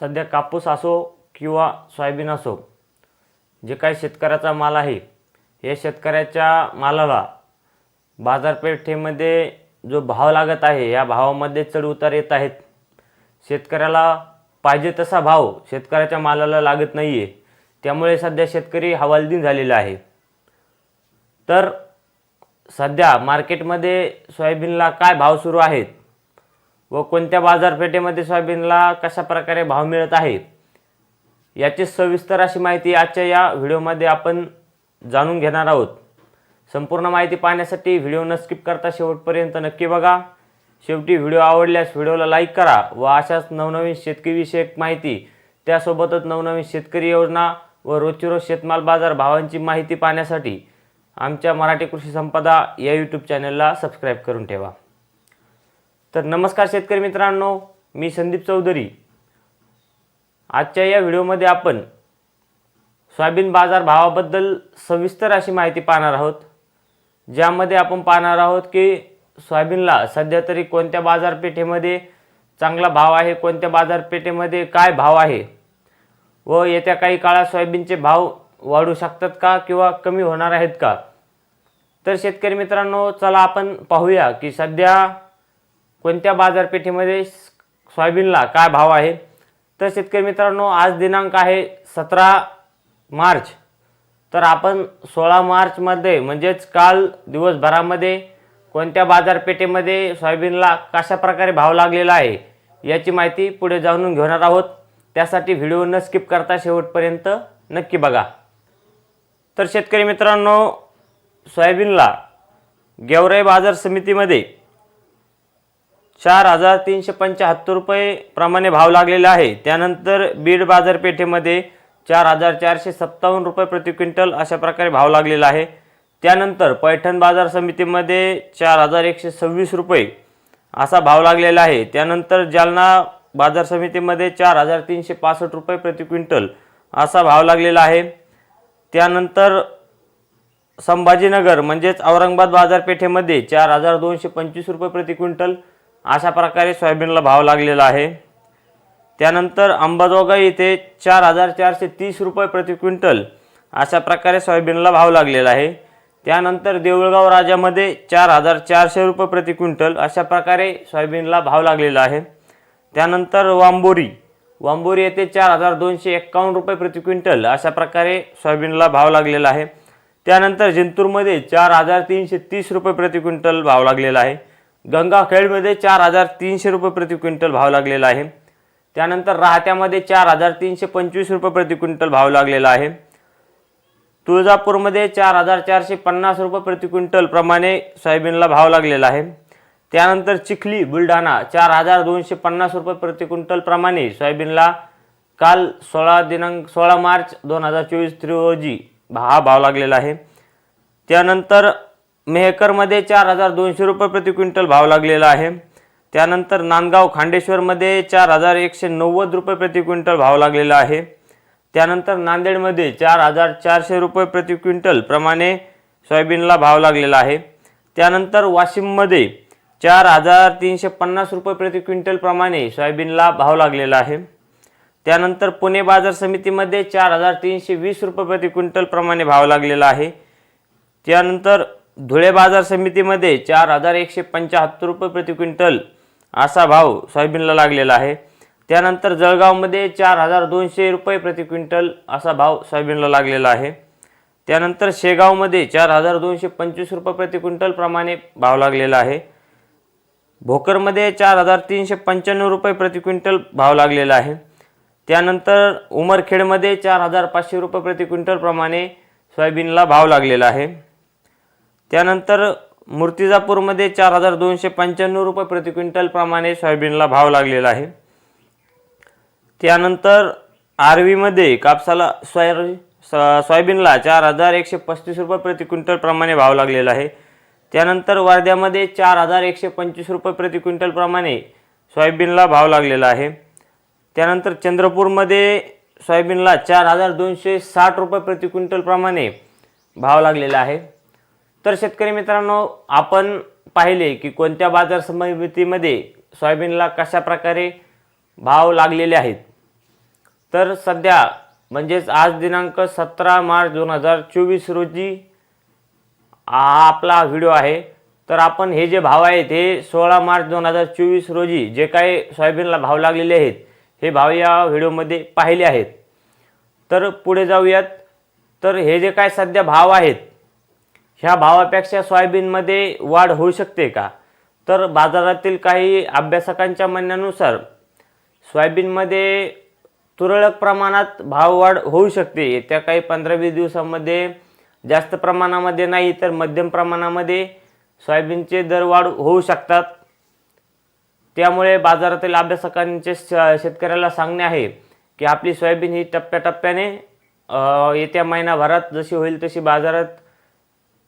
सध्या कापूस असो किंवा सोयाबीन असो जे काही शेतकऱ्याचा माल आहे या शेतकऱ्याच्या मालाला बाजारपेठेमध्ये जो भाव लागत आहे या भावामध्ये चढउतार येत आहेत. शेतकऱ्याला पाहिजे तसा भाव शेतकऱ्याच्या मालाला लागत नाही आहे त्यामुळे सध्या शेतकरी हवालदिन झालेला आहे. तर सध्या मार्केटमध्ये सोयाबीनला काय भाव सुरू आहेत? व कोणत्या बाजारपेठेमध्ये सोयाबीनला कशा प्रकारे भाव मिळत आहे याची सविस्तर अशी माहिती आजच्या या व्हिडिओमध्ये आपण जाणून घेणार आहोत. संपूर्ण माहिती पाहण्यासाठी व्हिडिओ न स्किप करता शेवटपर्यंत नक्की बघा. शेवटी व्हिडिओ आवडल्यास व्हिडिओला लाईक करा व अशाच नवनवीन शेतकरीविषयक माहिती त्यासोबतच नवनवीन शेतकरी योजना व रोजची रोज शेतमाल बाजार भावांची माहिती पाहण्यासाठी आमच्या मराठी कृषी संपदा या यूट्यूब चॅनलला सबस्क्राईब करून ठेवा. तर नमस्कार शेतकरी मित्रांनो मी संदीप चौधरी. आजच्या या व्हिडिओमध्ये आपण सोयाबीन बाजार भावाबद्दल सविस्तर अशी माहिती पाहणार आहोत. ज्यामध्ये आपण पाहणार आहोत की सोयाबीनला सध्या तरी कोणत्या बाजारपेठेमध्ये चांगला भाव आहे कोणत्या बाजारपेठेमध्ये काय भाव आहे व येत्या काही काळात सोयाबीनचे भाव वाढू शकतात का किंवा कमी होणार आहेत का? तर शेतकरी मित्रांनो चला आपण पाहूया की सध्या कोणत्या बाजारपेठेमध्ये सोयाबीनला काय भाव आहे? तर शेतकरी मित्रांनो आज दिनांक आहे सतरा मार्च. तर आपण सोळा मार्चमध्ये म्हणजेच काल दिवसभरामध्ये कोणत्या बाजारपेठेमध्ये सोयाबीनला कशा प्रकारे भाव लागलेला आहे याची माहिती पुढे जाणून घेणार आहोत. त्यासाठी व्हिडिओ न स्किप करता शेवटपर्यंत नक्की बघा. तर शेतकरी मित्रांनो सोयाबीनला गेवराई बाजार समितीमध्ये चार हजार तीनशे पंच्याहत्तर रुपये प्रमाणे भाव लागलेला आहे. त्यानंतर बीड बाजारपेठेमध्ये चार हजार चारशे सत्तावन्न रुपये प्रति क्विंटल अशा प्रकारे भाव लागलेला आहे. त्यानंतर पैठण बाजार समितीमध्ये चार हजार एकशे सव्वीस रुपये असा भाव लागलेला आहे. त्यानंतर जालना बाजार समितीमध्ये चार हजार तीनशे पासष्ट रुपये प्रति क्विंटल असा भाव लागलेला आहे. त्यानंतर संभाजीनगर म्हणजेच औरंगाबाद बाजारपेठेमध्ये चार हजार दोनशे पंचवीस रुपये प्रति क्विंटल अशा प्रकारे सोयाबीनला भाव लागलेला आहे. त्यानंतर अंबाजोगाई येथे चार हजार चारशे तीस रुपये प्रति क्विंटल अशा प्रकारे सोयाबीनला भाव लागलेला आहे. त्यानंतर देऊळगाव राजामध्ये चार हजार चारशे रुपये प्रति क्विंटल अशा प्रकारे सोयाबीनला भाव लागलेला आहे. त्यानंतर वांबोरी वांबोरी येथे चार हजार दोनशे एक्कावन्न रुपये प्रति क्विंटल अशा प्रकारे सोयाबीनला भाव लागलेला आहे. त्यानंतर जिंतूरमध्ये चार हजार तीनशे तीस रुपये प्रति क्विंटल भाव लागलेला आहे. गंगाखेडमध्ये चार हजार तीनशे रुपये प्रति क्विंटल भाव लागलेला आहे. त्यानंतर राहत्यामध्ये चार हजार तीनशे पंचवीस रुपये प्रति क्विंटल भाव लागलेला आहे. तुळजापूरमध्ये चार हजार चारशे पन्नास रुपये प्रति क्विंटल प्रमाणे सोयाबीनला भाव लागलेला आहे. त्यानंतर चिखली बुलढाणा चार हजार दोनशे पन्नास रुपये प्रति क्विंटल प्रमाणे सोयाबीनला काल सोळा दिनांक सोळा मार्च दोन हजार चोवीस रोजी हा भाव लागलेला आहे. त्यानंतर मेहकरमध्ये चार हजार दोनशे रुपये प्रति क्विंटल भाव लागलेला आहे. त्यानंतर नांदगाव खांडेश्वरमध्ये चार हजार एकशे नव्वद रुपये प्रति क्विंटल भाव लागलेला आहे. त्यानंतर नांदेडमध्ये चार हजार चारशे रुपये प्रति क्विंटल प्रमाणे सोयाबीनला भाव लागलेला आहे. त्यानंतर वाशिममध्ये चार हजार तीनशे पन्नास रुपये प्रति क्विंटल प्रमाणे सोयाबीनला भाव लागलेला आहे. त्यानंतर पुणे बाजार समितीमध्ये चार हजार तीनशे वीस रुपये प्रति क्विंटल प्रमाणे भाव लागलेला आहे. त्यानंतर धुळे बाजार समितीमध्ये चार हजार एकशे पंच्याहत्तर रुपये प्रति क्विंटल असा भाव सोयाबीनला लागलेला आहे. त्यानंतर जळगावमध्ये चार हजार दोनशे रुपये प्रति क्विंटल असा भाव सोयाबीनला लागलेला आहे. त्यानंतर शेगावमध्ये चार हजार दोनशे पंचवीस रुपये प्रति क्विंटलप्रमाणे भाव लागलेला आहे. भोकरमध्ये चार हजार तीनशे पंच्याण्णव रुपये प्रति क्विंटल भाव लागलेला आहे. त्यानंतर उमरखेडमध्ये चार हजार पाचशे रुपये प्रति क्विंटलप्रमाणे सोयाबीनला भाव लागलेला आहे. त्यानंतर मूर्तिजापूरमध्ये चार हजार दोनशे पंच्याण्णव रुपये प्रति क्विंटलप्रमाणे सोयाबीनला भाव लागलेला आहे. त्यानंतर आर्वीमध्ये कापसाला सोया स- सोयाबीनला चार हजार एकशे पस्तीस रुपये प्रति क्विंटलप्रमाणे भाव लागलेला आहे. त्यानंतर वर्ध्यामध्ये चार हजार एकशे पंचवीस रुपये प्रति क्विंटलप्रमाणे सोयाबीनला भाव लागलेला आहे. त्यानंतर चंद्रपूरमध्ये सोयाबीनला चार हजार दोनशे साठ रुपये प्रति क्विंटलप्रमाणे भाव लागलेला आहे. तर शेतकरी मित्रांनो आपण पाहिले की कोणत्या बाजार समितीमध्ये सोयाबीनला कशा प्रकारे भाव लागलेले आहेत? तर सध्या म्हणजेच आज दिनांक सतरा मार्च दोन हजार चोवीस रोजी हा आपला व्हिडिओ आहे. तर आपण हे जे भाव आहेत हे सोळा मार्च दोन हजार चोवीस रोजी जे काही सोयाबीनला भाव लागलेले आहेत हे भाव या व्हिडिओमध्ये पाहिले आहेत. तर पुढे जाऊयात. तर हे जे काय सध्या भाव आहेत ह्या भावापेक्षा सोयाबीनमध्ये वाढ होऊ शकते का? तर बाजारातील काही अभ्यासकांच्या म्हणण्यानुसार सोयाबीनमध्ये तुरळक प्रमाणात भाववाढ होऊ शकते. येत्या काही पंधरा वीस दिवसामध्ये जास्त प्रमाणामध्ये नाही तर मध्यम प्रमाणामध्ये सोयाबीनचे दर वाढ होऊ शकतात. त्यामुळे बाजारातील अभ्यासकांचे श- शेतकऱ्याला सांगणे आहे की आपली सोयाबीन ही टप्प्याटप्प्याने येत्या महिनाभरात जशी होईल तशी बाजारात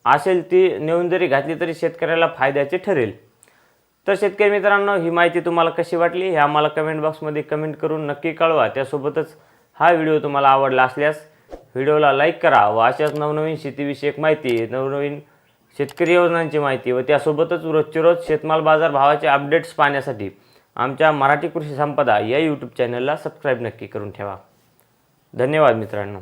असेल ती नेऊन जरी घातली तरी शेतकऱ्याला फायद्याचे ठरेल. तर शेतकरी मित्रांनो ही माहिती तुम्हाला कशी वाटली हे आम्हाला कमेंट बॉक्समध्ये कमेंट करून नक्की कळवा. त्यासोबतच हा व्हिडिओ तुम्हाला आवडला असल्यास व्हिडिओला लाईक करा व अशाच नवनवीन शेतीविषयक माहिती नवनवीन शेतकरी योजनांची माहिती व त्यासोबतच रोजचे रोज शेतमाल बाजार भावाचे अपडेट्स पाहण्यासाठी आमच्या मराठी कृषी संपदा या यूट्यूब चॅनलला सबस्क्राईब नक्की करून ठेवा. धन्यवाद मित्रांनो.